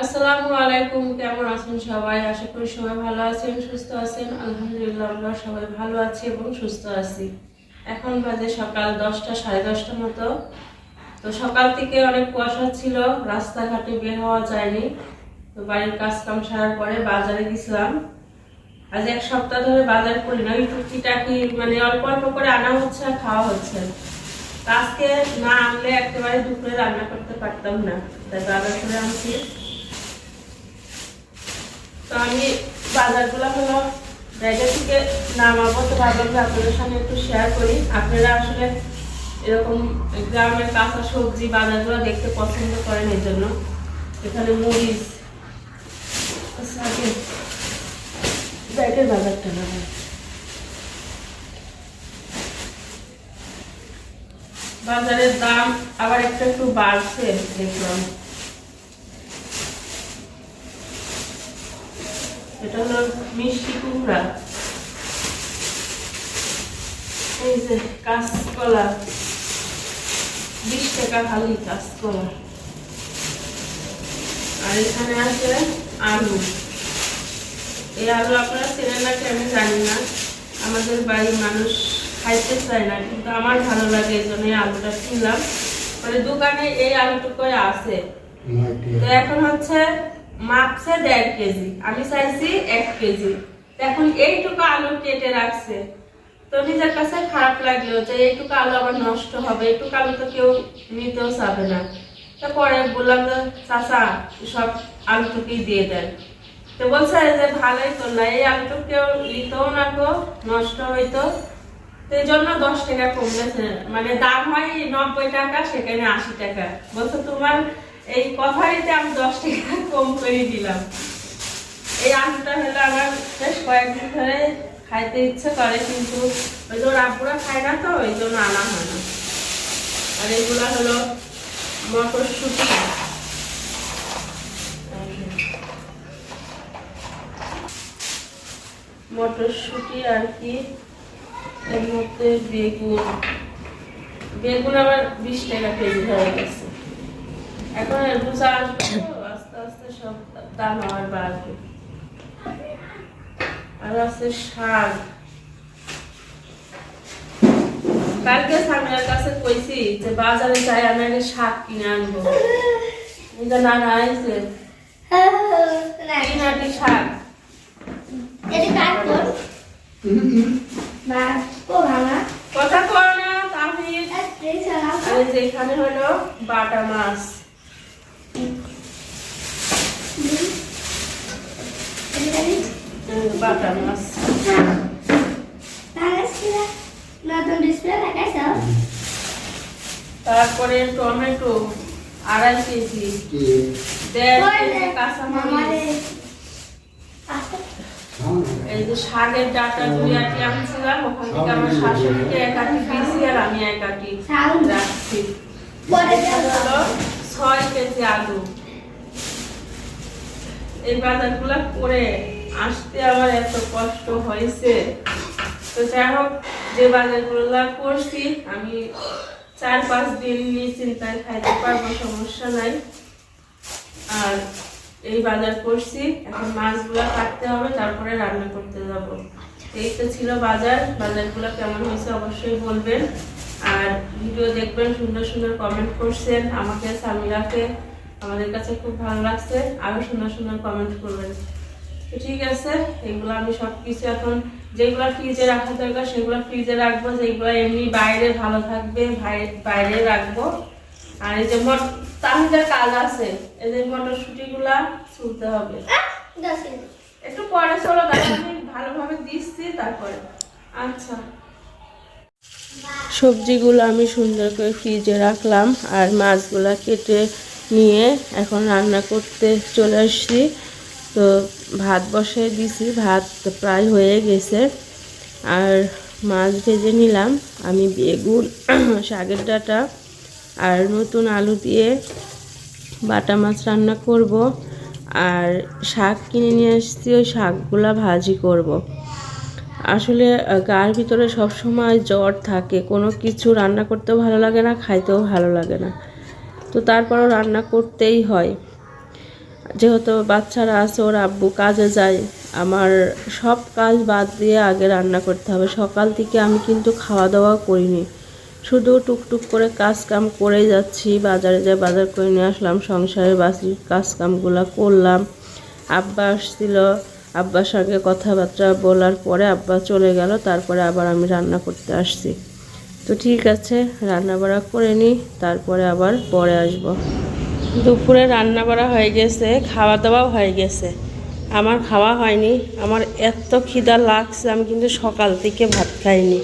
আসসালামু আলাইকুম, কেমন আছেন সবাই? আশা করি সবাই ভালো আছেন, সুস্থ আছেন। আলহামদুলিল্লাহ আমরা সবাই ভালো আছি এবং সুস্থ আছি। এখন বাজে সকাল দশটা, সাড়ে দশটার মতো। তো সকাল থেকে অনেক কুয়াশা ছিল, রাস্তাঘাটে বের হওয়া যায়নি। তো বাড়ির কাজ কাম সারার পরে বাজারে গেছিলাম। আজ এক সপ্তাহ ধরে বাজার করি না, ওই টুকিটাকি মানে অল্প অল্প করে আনা হচ্ছে আর খাওয়া হচ্ছে। আজকে না আনলে একেবারে দুপুরে রান্না করতে পারতাম না। তাই বাজার করে আনছি। তো আমি বাজারগুলো হলো ব্যাগের থেকে নামাবো তো ভাবলাম যে আপনাদের সামনে একটু শেয়ার করি। আপনারা আসলে এরকম গ্রামের কাঁচা সবজি বাজারগুলো দেখতে পছন্দ করেন এই জন্য। এখানে মরিচ আচ্ছা, ব্যাগের বাজারটা নেব বাজারের দাম আবার একটু একটু বাড়ছে দেখলাম। এটা হলো মিষ্টি কুমড়া। এই যে কাঁচকলা বিশ টাকা খালি কাঁচকলা। আর এখানে আছে আলু। এই আলু আপনারা চেনেন নাকি আমি জানি না। আমাদের বাড়ির মানুষ খাইতে চায় না কিন্তু আমার ভালো লাগে এই জন্য আলুটা কিনলাম। মানে দোকানে এই আলুটুকুই আছে। তো এখন হচ্ছে মাপছে দেড় কেজি, আমি চাইছি এক কেজি। তো এখন এইটুকু আলু কেটে রাখছে। তো নিজের কাছে খারাপ লাগল যে এইটুকু আলু আবার নষ্ট হবে, এইটুকু আলু তো কেউ নিতেও চাবে না। তারপরে বললাম যে, চাচা সব আলুটুকুই দিয়ে দেন। তো বলছে, যে ভালোই করলা এই আলুটুকু কেউ নিতেও না গো, নষ্ট হইতো। তো এই জন্য দশ টাকা কমলেছে। মানে দাম হয় নব্বই টাকা, সেখানে আশি টাকা। বলছো, তোমার এই কথাইতে আমি দশ টাকা কম করে দিলাম। এই আলুটা হলো আমার বেশ কয়েকদিন ধরে খাইতে ইচ্ছে করে, কিন্তু ওই যে আব্বুরা খায় না তো, ওই জন্য আনা হয় না। আর এগুলো হলো মটরশুঁটি। মটরশুঁটি আর কি, এর মধ্যে বেগুন। বেগুন আবার বিশ টাকা কেজি হয়ে গেছে। এখন রোজা আসবে আস্তে আস্তে সব দাম আবার বাড়বে। আর আছে শাক। কালকে সামিয়ার কাছে কইছি যে বাজারে যাই আমি আগে শাক কিনে আনব। এটা না না আইছে কিনাটি শাক। কথা কর না যে এখানে হলো বাটা মাছ। বাটা মাছ তারপরে টমেটো আড়াই কেজি। এই যে শাকের ডাটা দুই আটি আনছিলাম ওখান থেকে আমার শাশুড়িকে এক আটি দিয়েছি আর আমি এক আটি রাখছি। ছয় কেজি আলু। এই বাজারগুলো করে আসতে আমার এত কষ্ট হয়েছে। তো যাই হোক, যে বাজারগুলো করছি, আমি চার পাঁচ দিন নিয়ে চিন্তায় খাইতে পারব, সমস্যা নাই। আর এই বাজার করছি, এখন মাছগুলো কাটতে হবে, তারপরে রান্না করতে যাব। এই তো ছিল বাজার, বাজারগুলো কেমন হয়েছে অবশ্যই বলবেন। আর ভিডিও দেখবেন, সুন্দর সুন্দর কমেন্ট করছেন আমাকে, সামিরাকে। আমাদের কাছে খুব ভালো লাগছে, আরও সুন্দর সুন্দর কমেন্ট করবেন। ঠিক আছে, এগুলো আমি সব কিছু এখন যেগুলো ফ্রিজে রাখা দরকার সেগুলো ফ্রিজে রাখব, যেগুলো এমনি বাইরে ভালো থাকবে বাইরে রাখব। আর এই যে তাহিদার কাজ আছে, এই যে মটরশুটি গুলা ছুলতে হবে। একটু পরে চলো আমি ভালোভাবে দিচ্ছি, তারপরে। আচ্ছা। সবজিগুলো আমি সুন্দর করে ফ্রিজে রাখলাম, আর মাছগুলা কেটে নিয়ে এখন রান্না করতে চলে আসছি। তো ভাত বসিয়ে দিছি, ভাত প্রায় হয়ে গেছে। আর মাছ ভেজে নিলাম। আমি বেগুন, শাকের ডাঁটা আর নতুন আলু দিয়ে বাটা মাছ রান্না করব। আর শাক কিনে নিয়ে আসছি, ওই শাকগুলা ভাজি করব। আসলে গার ভিতরে সব সময় জ্বর থাকে। কোনো কিছু রান্না করতেও ভালো লাগে না, খাইতেও ভালো লাগে না। তো তারপরও রান্না করতেই হয়। যেহেতু বাচ্চারা আছে, ওর আব্বু কাজে যায়, আমার সব কাজ বাদ দিয়ে আগে রান্না করতে হবে। সকাল থেকে আমি কিন্তু খাওয়া দাওয়া করিনি। শুধু টুকটুক করে কাজ কাম করেই যাচ্ছি, বাজারে যাই বাজার করে নিয়ে আসলাম সংসারে বাসি কাজ কামগুলো করলাম। আব্বা আসছিল, আব্বার সঙ্গে কথাবার্তা বলার পরে আব্বা চলে গেল, তারপরে আবার আমি রান্না করতে আসছি। তো ঠিক আছে রান্না বাড়া করে নিই, তারপরে আবার পরে আসব। দুপুরে রান্না বাড়া হয়ে গেছে খাওয়া দাওয়াও হয়ে গেছে। আমার খাওয়া হয়নি, আমার এত খিদা লাগছে, আমি কিন্তু সকাল থেকে ভাত খাইনি।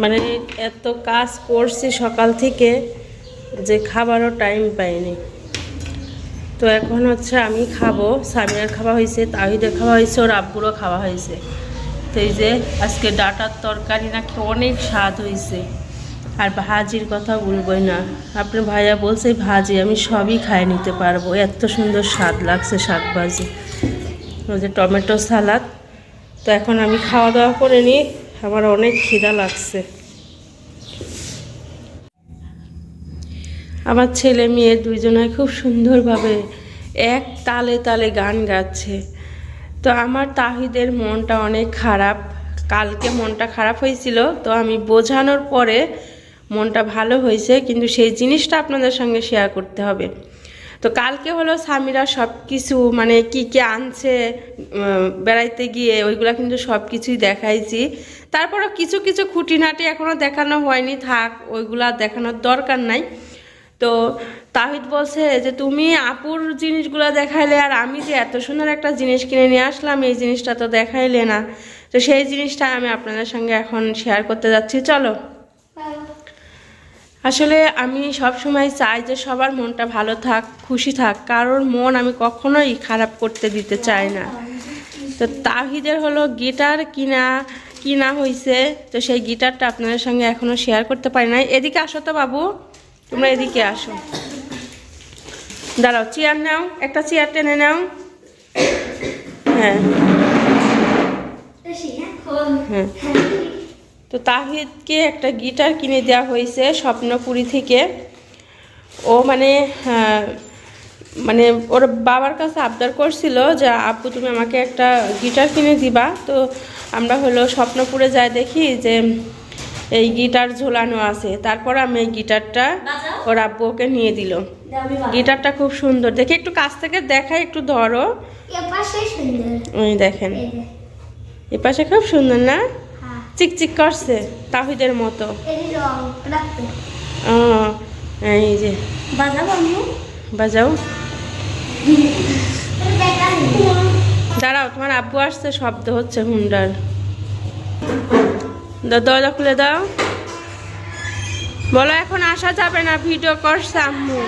মানে এত কাজ করছি সকাল থেকে যে খাবারও টাইম পাইনি। তো এখন হচ্ছে আমি খাব, সামিয়ার খাওয়া হয়েছে, তাহিদের খাওয়া হয়েছে, ওর আব্বুরও খাওয়া হয়েছে। তো এই যে আজকে ডাটার তরকারি নাকি অনেক স্বাদ হয়েছে। আর ভাজির কথা বলবোই না। আপনার ভাইয়া বলছে, ভাজি আমি সবই খাই নিতে পারব। এত সুন্দর স্বাদ লাগছে শাক ভাজি ওই যে টমেটো সালাদ। তো এখন আমি খাওয়া দাওয়া করে নিই। আমার অনেক খিদা লাগছে। আমার ছেলে মেয়ে দুইজনে খুব সুন্দরভাবে এক তালে তালে গান গাচ্ছে। তো আমার তাহিদের মনটা অনেক খারাপ। কালকে মনটা খারাপ হয়েছিল। তো আমি বোঝানোর পরে মনটা ভালো হয়েছে, কিন্তু সেই জিনিসটা আপনাদের সঙ্গে শেয়ার করতে হবে। তো কালকে হলো স্বামীরা সব কিছু মানে কি কি আনছে বেড়াইতে গিয়ে, ওইগুলা কিন্তু সব কিছুই দেখাইছি। তারপরও কিছু কিছু খুঁটিনাটি এখনও দেখানো হয়নি, থাক, ওইগুলা দেখানোর দরকার নাই। তো তাহিদ বলছে যে, তুমি আপুর জিনিসগুলো দেখাইলে আর আমি যে এত সুন্দর একটা জিনিস কিনে নিয়ে আসলাম, এই জিনিসটা তো দেখাইলে না। তো সেই জিনিসটা আমি আপনাদের সঙ্গে এখন শেয়ার করতে যাচ্ছি। চলো। আসলে আমি সব সময় চাই যে সবার মনটা ভালো থাক খুশি থাক। কারোর মন আমি কখনোই খারাপ করতে দিতে চাই না। তো তাহিদের হলো গিটার কিনা কিনা হয়েছে তো সেই গিটারটা আপনাদের সঙ্গে এখনও শেয়ার করতে পারি না এদিকে আসো তো বাবু। তোমরা এদিকে আসো। দাঁড়াও চেয়ার নাও। একটা চেয়ার টেনে নাও। হ্যাঁ। হ্যাঁ। তো তাহিদকে একটা গিটার কিনে দেওয়া হয়েছে স্বপ্নপুরি থেকে। ও মানে হ্যাঁ, মানে ওর বাবার কাছে আবদার করছিল যে আপু তুমি আমাকে একটা গিটার কিনে দিবা। তো আমরা হলো স্বপ্নপুরে যাই দেখি যে এই গিটার ঝোলানো আছে। তারপর আমি এই গিটারটা ওর আব্বু ওকে নিয়ে দিল। গিটারটা খুব সুন্দর। দেখি একটু কাছ থেকে দেখাই একটু ধরো। ওই দেখেন। এ পাশে খুব সুন্দর না? চিকচিক করছে তাহিদের মতো। এই যে। বাজাও দাঁড়াও তোমার আব্বু আসছে শব্দ হচ্ছে হুন্ডার। দরজা খুলে দাও। বলো এখন আসা যাবে না ভিডিও করছে আম্মু।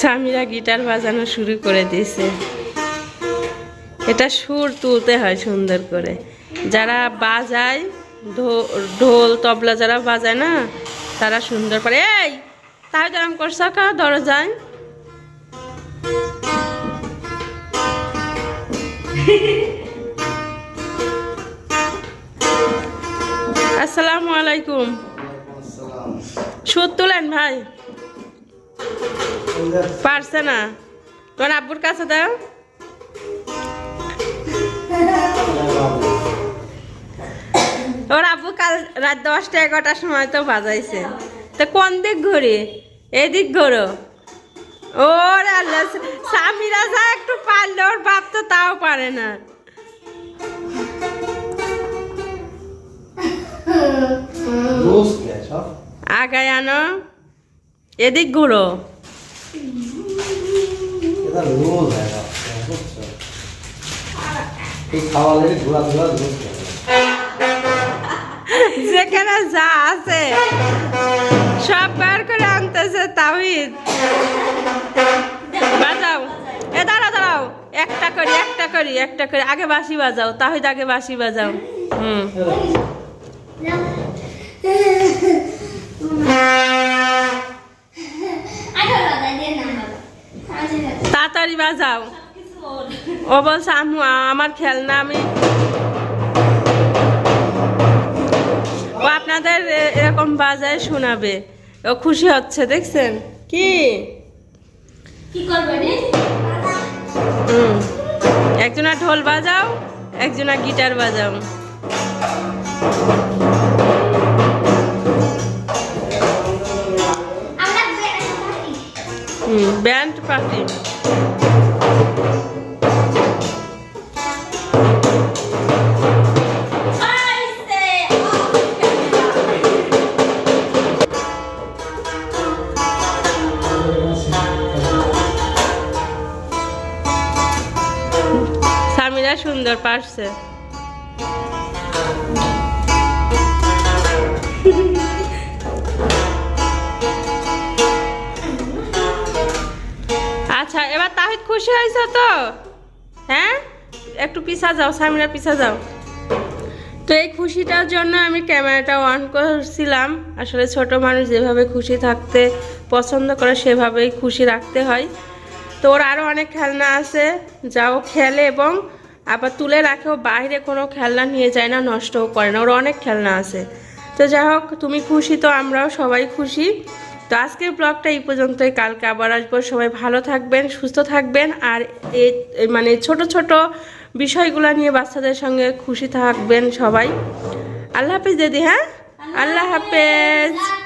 স্বামীরা গিটার বাজানো শুরু করে দিয়েছে। এটা সুর তুলতে হয় সুন্দর করে। যারা বাজায় ঢোল, তবলা যারা বাজায় না, তারা সুন্দর করে, এই, তাই যেরকম করছ কা দরজায়। আসসালামু আলাইকুম। সুদ তুলেন ভাই। পারছে না। তোমার আব্বুর কাছে দাও। ওর আব্বু কাল রাত দশটা এগারোটার সময় তো বাজাইছে। তো কোন দিক ঘুরি? এদিক ঘোরো। ওর স্বামীরা যা একটু পারলে ওর বাপ তো তাও পারে না। আগায় আনো। এদিক ঘুরো। এই যেখানে যা আছে সব বার করে আনতেছে তাহিদ বাজাও। এ দাঁড়াও দাঁড়াও। একটা করি একটা করি একটা করি। আগে বাঁশি বাজাও তাহিদ আগে বাঁশি বাজাও। হুম। তাড়াতাড়ি বাজাও। ও বলছে আম্মু আমার খেলনা আমি ও আপনাদের এরকম বাজায় শোনাবে। ও খুশি হচ্ছে দেখছেন? কি? একজনা ঢোল বাজাও একজনা গিটার বাজাও। আমরা বেড়াতে হুম ব্যান্ড পার্টি। সুন্দর পারছে। আচ্ছা এবার তাহিদ খুশি হয়েছে তো? হ্যাঁ? একটু পিছা যাও, সামিরা পিছা যাও। তো এই খুশিটার জন্য আমি ক্যামেরাটা অন করছিলাম। আসলে ছোট মানুষ যেভাবে খুশি থাকতে পছন্দ করে, সেভাবেই খুশি রাখতে হয়। তো ওর আরও অনেক খেলনা আছে। যাও খেলে এবং আবার তুলে রাখেও বাইরে কোনো খেলনা নিয়ে যায় না নষ্টও করে না ওর অনেক খেলনা আছে। তো যাই হোক তুমি খুশি তো আমরাও সবাই খুশি। তো আজকের ব্লগটা এই পর্যন্তই কালকে আবার আসব। সবাই ভালো থাকবেন সুস্থ থাকবেন আর এ এ মানে ছোট ছোট বিষয়গুলো নিয়ে বাচ্চাদের সঙ্গে খুশি থাকবেন সবাই। আল্লাহ হাফেজ দিদি হ্যাঁ? আল্লাহ হাফেজ।